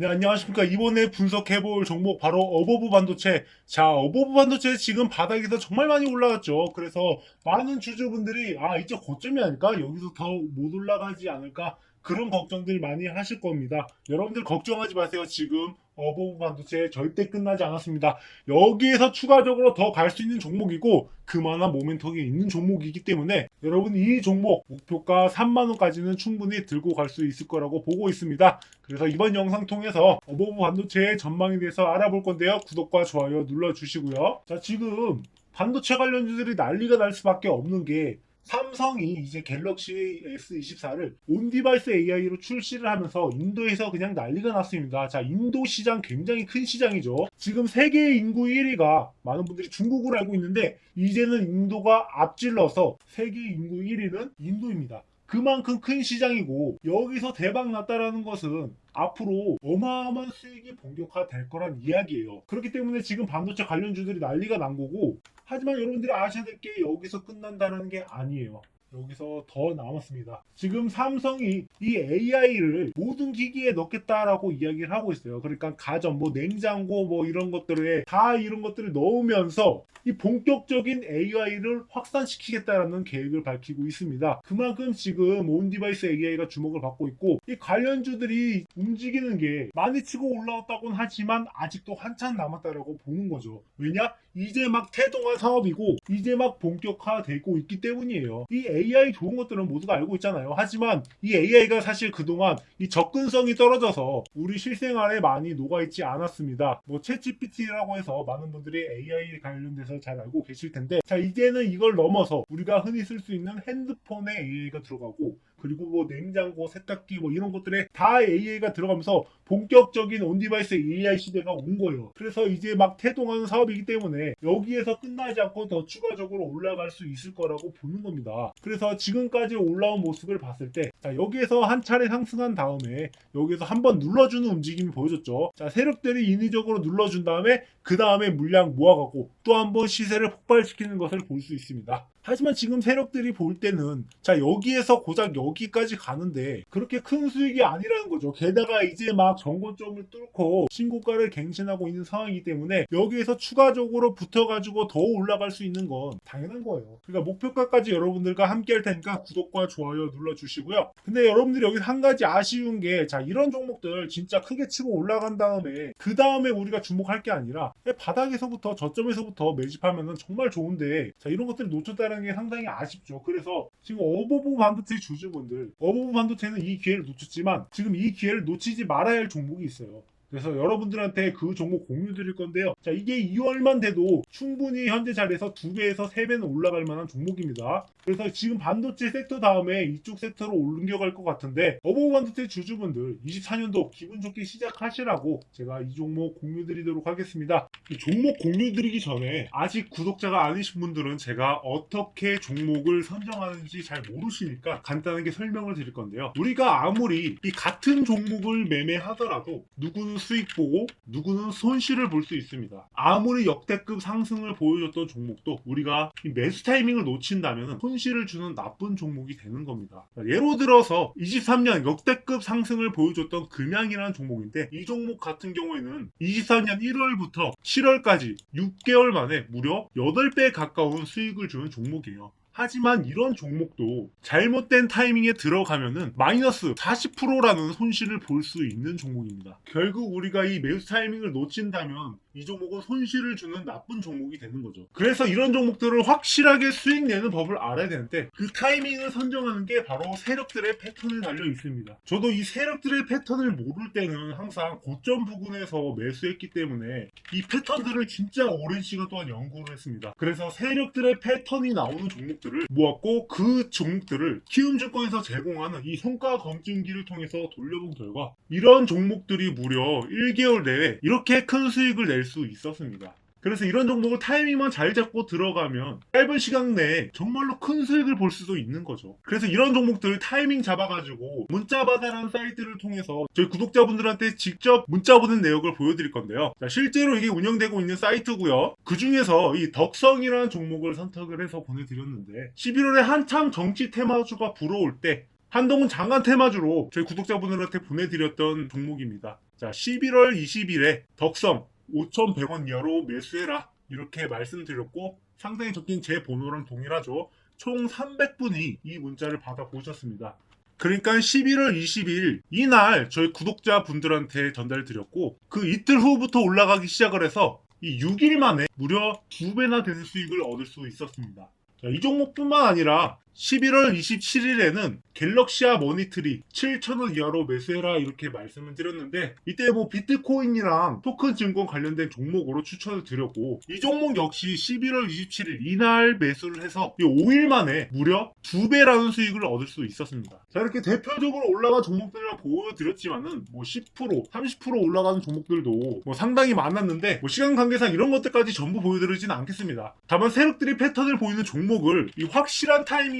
네, 안녕하십니까. 이번에 분석해볼 종목 바로 어버브 반도체. 자, 어버브 반도체 지금 바닥에서 정말 많이 올라갔죠. 그래서 많은 주주분들이 아, 이제 고점이 아닐까? 여기서 더 못 올라가지 않을까? 그런 걱정들 많이 하실 겁니다. 여러분들 걱정하지 마세요. 지금 어버브 반도체 절대 끝나지 않았습니다. 여기에서 추가적으로 더 갈 수 있는 종목이고 그만한 모멘텀이 있는 종목이기 때문에 여러분 이 종목 목표가 3만원까지는 충분히 들고 갈 수 있을 거라고 보고 있습니다. 그래서 이번 영상 통해서 어버브 반도체의 전망에 대해서 알아볼 건데요. 구독과 좋아요 눌러주시고요. 자 지금 반도체 관련주들이 난리가 날 수밖에 없는 게 삼성이 이제 갤럭시 S24를 온디바이스 AI로 출시를 하면서 인도에서 그냥 난리가 났습니다. 자, 인도 시장 굉장히 큰 시장이죠. 지금 세계 인구 1위가 많은 분들이 중국을 알고 있는데 이제는 인도가 앞질러서 세계 인구 1위는 인도입니다. 그만큼 큰 시장이고 여기서 대박 났다라는 것은 앞으로 어마어마한 수익이 본격화될 거란 이야기예요. 그렇기 때문에 지금 반도체 관련주들이 난리가 난 거고 하지만 여러분들이 아셔야 될 게 여기서 끝난다는 게 아니에요. 여기서 더 남았습니다. 지금 삼성이 이 AI를 모든 기기에 넣겠다라고 이야기를 하고 있어요. 그러니까 가전, 뭐 냉장고, 뭐 이런 것들에 다 이런 것들을 넣으면서 이 본격적인 AI를 확산시키겠다라는 계획을 밝히고 있습니다. 그만큼 지금 온 디바이스 AI가 주목을 받고 있고 이 관련주들이 움직이는 게 많이 치고 올라왔다고는 하지만 아직도 한참 남았다라고 보는 거죠. 왜냐? 이제 막 태동한 사업이고 이제 막 본격화되고 있기 때문이에요. 이 AI 좋은 것들은 모두가 알고 있잖아요. 하지만 이 AI가 사실 그동안 이 접근성이 떨어져서 우리 실생활에 많이 녹아있지 않았습니다. 뭐 챗GPT라고 해서 많은 분들이 AI 관련돼서 잘 알고 계실 텐데 자 이제는 이걸 넘어서 우리가 흔히 쓸 수 있는 핸드폰에 AI가 들어가고 그리고 뭐 냉장고, 세탁기 뭐 이런 것들에 다 AI가 들어가면서 본격적인 온디바이스 AI 시대가 온 거예요. 그래서 이제 막 태동하는 사업이기 때문에 여기에서 끝나지 않고 더 추가적으로 올라갈 수 있을 거라고 보는 겁니다. 그래서 지금까지 올라온 모습을 봤을 때 자, 여기에서 한 차례 상승한 다음에 여기에서 한번 눌러주는 움직임이 보여줬죠. 자, 세력들이 인위적으로 눌러준 다음에 그 다음에 물량 모아가고 또 한번 시세를 폭발시키는 것을 볼 수 있습니다. 하지만 지금 세력들이 볼 때는 자 여기에서 고작 여기까지 가는데 그렇게 큰 수익이 아니라는 거죠. 게다가 이제 막 정고점을 뚫고 신고가를 갱신하고 있는 상황이기 때문에 여기에서 추가적으로 붙어가지고 더 올라갈 수 있는 건 당연한 거예요. 그러니까 목표가까지 여러분들과 함께 할 테니까 구독과 좋아요 눌러주시고요. 근데 여러분들이 여기서 한 가지 아쉬운 게 자 이런 종목들 진짜 크게 치고 올라간 다음에 그 다음에 우리가 주목할 게 아니라 바닥에서부터 저점에서부터 매집하면은 정말 좋은데 자 이런 것들을 놓쳤다는 게 상당히 아쉽죠. 그래서 지금 어버브 반도체 주주분들 어버브 반도체는 이 기회를 놓쳤지만 지금 이 기회를 놓치지 말아야 할 종목이 있어요. 그래서 여러분들한테 그 종목 공유 드릴 건데요. 자, 이게 2월만 돼도 충분히 현재 자리에서 2배에서 3배는 올라갈 만한 종목입니다. 그래서 지금 반도체 섹터 다음에 이쪽 섹터로 옮겨갈 것 같은데, 어버브 반도체 주주분들 24년도 기분 좋게 시작하시라고 제가 이 종목 공유 드리도록 하겠습니다. 이 종목 공유 드리기 전에 아직 구독자가 아니신 분들은 제가 어떻게 종목을 선정하는지 잘 모르시니까 간단하게 설명을 드릴 건데요. 우리가 아무리 이 같은 종목을 매매하더라도 누구는 수익 보고 누구는 손실을 볼 수 있습니다. 아무리 역대급 상승을 보여줬던 종목도 우리가 이 매수 타이밍을 놓친다면 손실을 주는 나쁜 종목이 되는 겁니다. 예로 들어서 23년 역대급 상승을 보여줬던 금양이라는 종목인데 이 종목 같은 경우에는 24년 1월부터 7월까지 6개월 만에 무려 8배 가까운 수익을 주는 종목이에요. 하지만 이런 종목도 잘못된 타이밍에 들어가면은 마이너스 40%라는 손실을 볼 수 있는 종목입니다. 결국 우리가 이 매수 타이밍을 놓친다면 이 종목은 손실을 주는 나쁜 종목이 되는 거죠. 그래서 이런 종목들을 확실하게 수익 내는 법을 알아야 되는데 그 타이밍을 선정하는 게 바로 세력들의 패턴에 달려 있습니다. 저도 이 세력들의 패턴을 모를 때는 항상 고점 부근에서 매수했기 때문에 이 패턴들을 진짜 오랜 시간 동안 연구를 했습니다. 그래서 세력들의 패턴이 나오는 종목들 을 모았고 그 종목들을 키움증권에서 제공하는 이 성과 검증기를 통해서 돌려본 결과 이런 종목들이 무려 1개월 내에 이렇게 큰 수익을 낼 수 있었습니다. 그래서 이런 종목을 타이밍만 잘 잡고 들어가면 짧은 시간 내에 정말로 큰 수익을 볼 수도 있는 거죠. 그래서 이런 종목들 타이밍 잡아가지고 문자바다라는 사이트를 통해서 저희 구독자분들한테 직접 문자 보낸 내역을 보여드릴 건데요. 자, 실제로 이게 운영되고 있는 사이트고요. 그 중에서 이 덕성이라는 종목을 선택을 해서 보내드렸는데 11월에 한참 정치 테마주가 불어올 때 한동훈 장관 테마주로 저희 구독자분들한테 보내드렸던 종목입니다. 자, 11월 20일에 덕성 5,100원 이하로 매수해라. 이렇게 말씀드렸고, 상당히 적긴 제 번호랑 동일하죠. 총 300분이 이 문자를 받아 보셨습니다. 그러니까 11월 20일 이날 저희 구독자분들한테 전달 드렸고 그 이틀 후부터 올라가기 시작을 해서 이 6일 만에 무려 2배나 되는 수익을 얻을 수 있었습니다. 자, 이 종목뿐만 아니라 11월 27일에는 갤럭시아 머니트리 7,000원 이하로 매수해라 이렇게 말씀을 드렸는데 이때 뭐 비트코인이랑 토큰 증권 관련된 종목으로 추천을 드렸고 이 종목 역시 11월 27일 이날 매수를 해서 이 5일 만에 무려 2배라는 수익을 얻을 수 있었습니다. 자 이렇게 대표적으로 올라간 종목들을 보여드렸지만은 뭐 10% 30% 올라가는 종목들도 뭐 상당히 많았는데 뭐 시간 관계상 이런 것들까지 전부 보여드리지는 않겠습니다. 다만 세력들이 패턴을 보이는 종목을 이 확실한 타이밍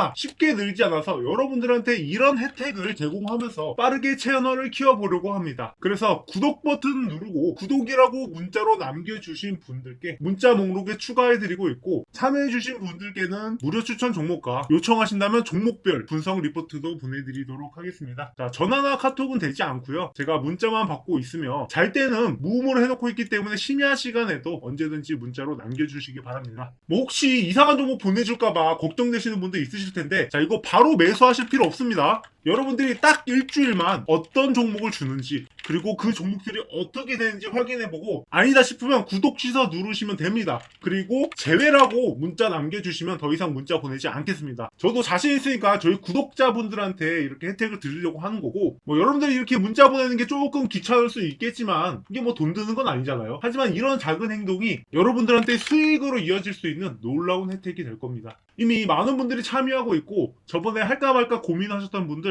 쉽게 늘지 않아서 여러분들한테 이런 혜택을 제공하면서 빠르게 채널을 키워보려고 합니다. 그래서 구독 버튼 누르고 구독이라고 문자로 남겨주신 분들께 문자 목록에 추가해드리고 있고 참여해주신 분들께는 무료 추천 종목과 요청하신다면 종목별 분석 리포트도 보내드리도록 하겠습니다. 자, 전화나 카톡은 되지 않고요. 제가 문자만 받고 있으며 잘 때는 무음으로 해놓고 있기 때문에 심야 시간에도 언제든지 문자로 남겨주시기 바랍니다. 뭐 혹시 이상한 종목 보내줄까봐 걱정되시는 분도 있으실 텐데 자 이거 바로 매수하실 필요 없습니다. 여러분들이 딱 일주일만 어떤 종목을 주는지 그리고 그 종목들이 어떻게 되는지 확인해보고 아니다 싶으면 구독 취소 누르시면 됩니다. 그리고 제외라고 문자 남겨주시면 더 이상 문자 보내지 않겠습니다. 저도 자신 있으니까 저희 구독자분들한테 이렇게 혜택을 드리려고 하는 거고 뭐 여러분들이 이렇게 문자 보내는 게 조금 귀찮을 수 있겠지만 이게 뭐 돈 드는 건 아니잖아요. 하지만 이런 작은 행동이 여러분들한테 수익으로 이어질 수 있는 놀라운 혜택이 될 겁니다. 이미 많은 분들이 참여하고 있고 저번에 할까 말까 고민하셨던 분들